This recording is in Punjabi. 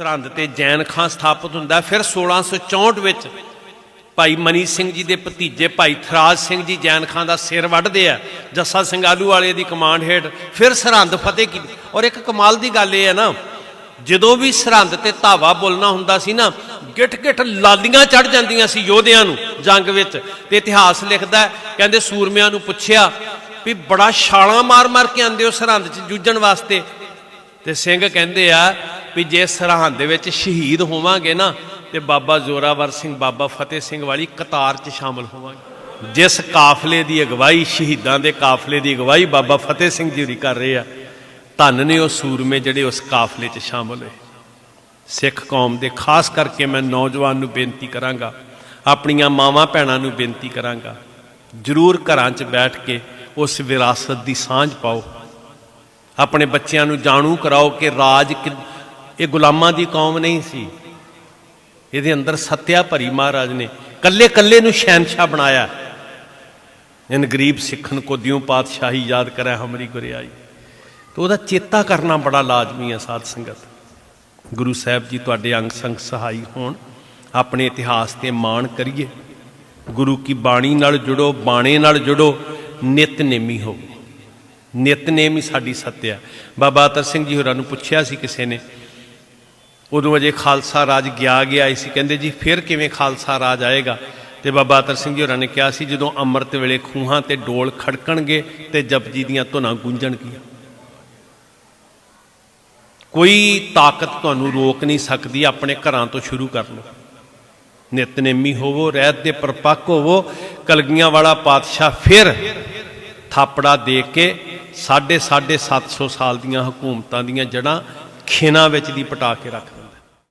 ਸਰਹੰਦ ਤੇ ਜੈਨ ਖਾਂ ਸਥਾਪਿਤ ਹੁੰਦਾ ਫਿਰ 1664 ਵਿੱਚ ਭਾਈ ਮਨੀ ਸਿੰਘ ਜੀ ਦੇ ਭਤੀਜੇ ਭਾਈ ਥਰਾਜ ਸਿੰਘ ਜੀ ਜੈਨ ਖਾਂ ਦਾ ਸਿਰ ਵੱਢਦੇ ਆ। ਜੱਸਾ ਸਿੰਘ ਆਲੂ ਵਾਲੇ ਦੀ ਕਮਾਂਡ ਹੇਠ ਫਿਰ ਸਰਹੰਦ ਫਤਿਹ ਕੀਤੀ ਔਰ ਇੱਕ ਕਮਾਲ ਦੀ ਗੱਲ ਇਹ ਹੈ ਨਾ, ਜਦੋਂ ਵੀ ਸਰਹੰਦ ਤੇ ਧਾਵਾ ਬੋਲਣਾ ਹੁੰਦਾ ਸੀ ਨਾ ਗਿੱਠ ਗਿੱਠ ਲਾਲੀਆਂ ਚੜ ਜਾਂਦੀਆਂ ਸੀ ਯੋਧਿਆਂ ਨੂੰ ਜੰਗ ਵਿੱਚ। ਤੇ ਇਤਿਹਾਸ ਲਿਖਦਾ ਕਹਿੰਦੇ ਸੂਰਮਿਆਂ ਨੂੰ ਪੁੱਛਿਆ ਵੀ ਬੜਾ ਛਾਲਾਂ ਮਾਰ ਮਾਰ ਕੇ ਆਂਦੇ ਹੋ ਸਰਹੰਦ 'ਚ ਜੂਝਣ ਵਾਸਤੇ। ਤੇ ਸਿੰਘ ਕਹਿੰਦੇ ਆ ਵੀ ਜੇ ਸਰਹੰਦ ਦੇ ਵਿੱਚ ਸ਼ਹੀਦ ਹੋਵਾਂਗੇ ਨਾ, ਤੇ ਬਾਬਾ ਜ਼ੋਰਾਵਰ ਸਿੰਘ, ਬਾਬਾ ਫਤਿਹ ਸਿੰਘ ਵਾਲੀ ਕਤਾਰ 'ਚ ਸ਼ਾਮਲ ਹੋਵਾਂਗੇ। ਜਿਸ ਕਾਫਲੇ ਦੀ ਅਗਵਾਈ, ਸ਼ਹੀਦਾਂ ਦੇ ਕਾਫਲੇ ਦੀ ਅਗਵਾਈ ਬਾਬਾ ਫਤਿਹ ਸਿੰਘ ਜੀ ਦੀ ਕਰ ਰਹੇ ਆ, ਧੰਨ ਨੇ ਉਹ ਸੂਰਮੇ ਜਿਹੜੇ ਉਸ ਕਾਫਲੇ 'ਚ ਸ਼ਾਮਲ ਹੋਏ। ਸਿੱਖ ਕੌਮ ਦੇ ਖਾਸ ਕਰਕੇ ਮੈਂ ਨੌਜਵਾਨ ਨੂੰ ਬੇਨਤੀ ਕਰਾਂਗਾ, ਆਪਣੀਆਂ ਮਾਵਾਂ ਭੈਣਾਂ ਨੂੰ ਬੇਨਤੀ ਕਰਾਂਗਾ, ਜ਼ਰੂਰ ਘਰਾਂ 'ਚ ਬੈਠ ਕੇ ਉਸ ਵਿਰਾਸਤ ਦੀ ਸਾਂਝ ਪਾਓ। ਆਪਣੇ ਬੱਚਿਆਂ ਨੂੰ ਜਾਣੂ ਕਰਾਓ ਕਿ ਰਾਜ ਕਿ- ਇਹ ਗੁਲਾਮਾਂ ਦੀ ਕੌਮ ਨਹੀਂ ਸੀ। ਇਹਦੇ ਅੰਦਰ ਸੱਤਿਆ ਭਰੀ ਮਹਾਰਾਜ ਨੇ ਕੱਲੇ ਕੱਲੇ ਨੂੰ ਸ਼ਹਿਨशाह ਬਣਾਇਆ। ਇਨ ਗਰੀਬ ਸਿੱਖਨ ਕੋ ਦਿਉ ਪਾਤਸ਼ਾਹੀ ਯਾਦ ਕਰੈ ਹਮਰੀ ਗੁਰਿਆਈ। ਤੇ ਉਹਦਾ ਚੇਤਾ ਕਰਨਾ ਬੜਾ ਲਾਜ਼ਮੀ ਹੈ ਸਾਧ ਸੰਗਤ। ਗੁਰੂ ਸਾਹਿਬ ਜੀ ਤੁਹਾਡੇ ਅੰਗ ਸੰਗ ਸਹਾਈ ਹੋਣ। ਆਪਣੇ ਇਤਿਹਾਸ ਤੇ ਮਾਣ ਕਰੀਏ। ਗੁਰੂ ਕੀ ਬਾਣੀ ਨਾਲ ਜੁੜੋ, ਬਾਣੇ ਨਾਲ ਜੁੜੋ ਨਿਤਨੇਮੀ ਹੋਵੋ। ਨਿਤਨੇਮ ਹੀ ਸਾਡੀ ਸੱਤਿਆ। ਬਾਬਾ ਅਤਰ ਸਿੰਘ ਜੀ ਹੋਰਾਂ ਨੂੰ ਪੁੱਛਿਆ ਸੀ ਕਿਸੇ ਨੇ ਉਦੋਂ ਅਜੇ ਖਾਲਸਾ ਰਾਜ ਗਿਆ ਗਿਆ ਸੀ। ਕਹਿੰਦੇ ਜੀ, ਫਿਰ ਕਿਵੇਂ ਖਾਲਸਾ ਰਾਜ ਆਏਗਾ? ਤੇ ਬਾਬਾ ਅਤਰ ਸਿੰਘ ਜੀ ਹੋਰਾਂ ਨੇ ਕਿਹਾ ਸੀ, ਜਦੋਂ ਅੰਮ੍ਰਿਤ ਵੇਲੇ ਖੂਹਾਂ ਤੇ ਡੋਲ ਖੜਕਣਗੇ ਤੇ ਜਪਜੀ ਦੀਆਂ ਧੁਨਾਂ ਗੂੰਜਣਗੀਆਂ। ਕੋਈ ਤਾਕਤ ਤੁਹਾਨੂੰ ਰੋਕ ਨਹੀਂ ਸਕਦੀ, ਆਪਣੇ ਘਰਾਂ ਤੋਂ ਸ਼ੁਰੂ ਕਰ ਲਓ। ਨਿਤਨੇਮੀ ਹੋਵੋ, ਰਹਿਤ ਦੇ ਪਰਪੱਕ ਹੋਵੋ, ਕਲਗੀਆਂ ਵਾਲਾ ਪਾਤਸ਼ਾਹ ਫਿਰ ਥਾਪੜਾ ਦੇ ਕੇ ਸਾਢੇ ਸਾਢੇ 700 ਸਾਲ ਦੀਆਂ ਹਕੂਮਤਾਂ ਦੀਆਂ ਜੜਾਂ ਖੇਨਾ ਵਿੱਚ ਦੀ ਪਟਾ ਕੇ ਰੱਖ ਦਿੰਦਾ।